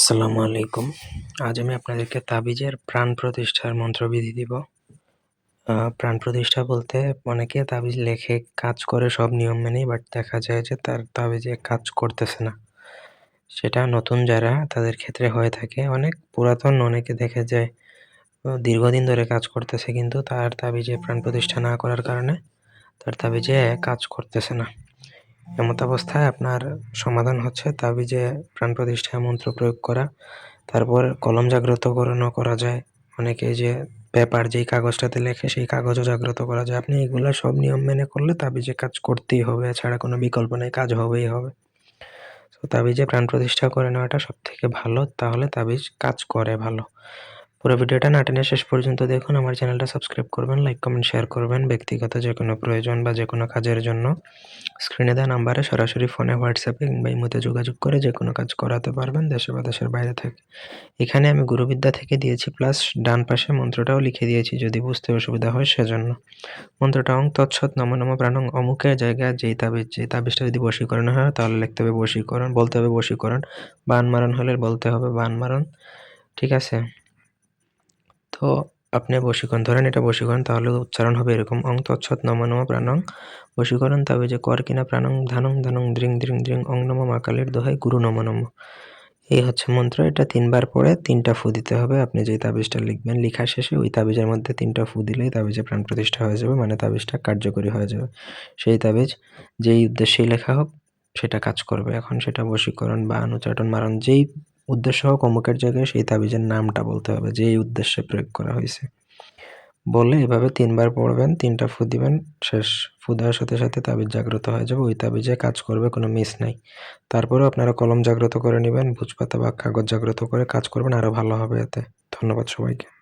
আসসালামু আলাইকুম। আজ আমি আপনাদেরকে তাবিজের প্রাণ প্রতিষ্ঠার মন্ত্রবিধি দিব। প্রাণ প্রতিষ্ঠা বলতে অনেকে তাবিজ লেখে, কাজ করে সব নিয়ম মেনেই, বাট দেখা যায় যে তার তাবিজে কাজ করতেছে না। সেটা নতুন যারা তাদের ক্ষেত্রে হয়ে থাকে। অনেক পুরাতন অনেকে দেখে যায় দীর্ঘদিন ধরে কাজ করতেছে, কিন্তু তার তাবিজে প্রাণ প্রতিষ্ঠা না করার কারণে তার তাবিজে কাজ করতেছে না। এমত অবস্থায় আপনার সমাধান হচ্ছে। তাবিজে প্রাণ প্রতিষ্ঠায় মন্ত্র প্রয়োগ করা, তারপর কলম জাগ্রত করানো করা যায়। অনেকে যে পেপার যেই কাগজটাতে লেখে, সেই কাগজও জাগ্রত করা যায়। আপনি এগুলো সব নিয়ম মেনে করলে তাবিজে কাজ করতেই হবে, এছাড়া কোনো বিকল্প নেই, কাজ হবেই হবে। তো তাবিজে প্রাণ প্রতিষ্ঠা করে নেওয়াটা সব থেকে ভালো, তাহলে তাবিজ কাজ করে ভালো। পুরো ভিডিওটা না টেনে শেষ পর্যন্ত দেখুন। আমার চ্যানেলটা সাবস্ক্রাইব করবেন, লাইক, কমেন্ট, শেয়ার করবেন। ব্যক্তিগত যে কোনো প্রয়োজন বা যে কোনো কাজের জন্য স্ক্রিনে দেওয়া নাম্বারে সরাসরি ফোনে হোয়াটসঅ্যাপে কিংবা ইমোতে যোগাযোগ করে যে কোনো কাজ করাতে পারবেন দেশে বা দেশের বাইরে থেকে। এখানে আমি গুরুবিদ্যা থেকে দিয়েছি প্লাস ডান পাশে মন্ত্রটাও লিখে দিয়েছি যদি বুঝতে অসুবিধা হয় সেজন্য। মন্ত্রটা অং তৎসৎ নম নম প্রাণং অমুকের জায়গায় যেই তাবিজ যে তাবিজটা যদি বশীকরণ হয় তাহলে লিখতে হবে বশীকরণ, বলতে হবে বশীকরণ। বান মারণ হলে বলতে হবে বান মারণ। ঠিক আছে? তো আপনি বশীকরণ, ধরেন এটা বশীকরণ, তাহলে উচ্চারণ হবে এরকম, অং তৎসৎ নম নম, প্রাণং। বশীকরণ তবে যে কর কিনা, প্রাণং, ধানং ধানং, দ্রিং দ্রিং দ্রিং, অং, নম, মা কালীর দোহাই, গুরু নম নম। এই হচ্ছে মন্ত্র, এটা তিনবার পরে তিনটা ফু দিতে হবে। আপনি যে তাবিজটা লিখবেন, লেখা শেষে ওই তাবিজের মধ্যে তিনটা ফু দিলেই তাবিজে প্রাণ প্রতিষ্ঠা হয়ে যাবে মানে তাবিজটা কার্যকরী হয়ে যাবে। সেই তাবিজ, যেই উদ্দেশ্যেই লেখা হোক, সেটা কাজ করবে। এখন সেটা বশীকরণ বা অনুচাটন মারণ, যেই উদ্দেশ্য হোক, অমুকের জায়গায় সেই তাবিজের নামটা বলতে হবে, যে এই উদ্দেশ্যে প্রয়োগ করা হয়েছে। বলে এভাবে তিনবার পড়বেন, তিনটা ফু দিবেন, শেষ ফু দেওয়ার সাথে সাথে তাবিজ জাগ্রত হয়ে যাবে, ওই তাবিজে কাজ করবে, কোনো মিস নাই। তারপরেও আপনারা কলম জাগ্রত করে নেবেন, ভুজপাতা বা কাগজ জাগ্রত করে কাজ করবেন আরও ভালো হবে এতে। ধন্যবাদ সবাইকে।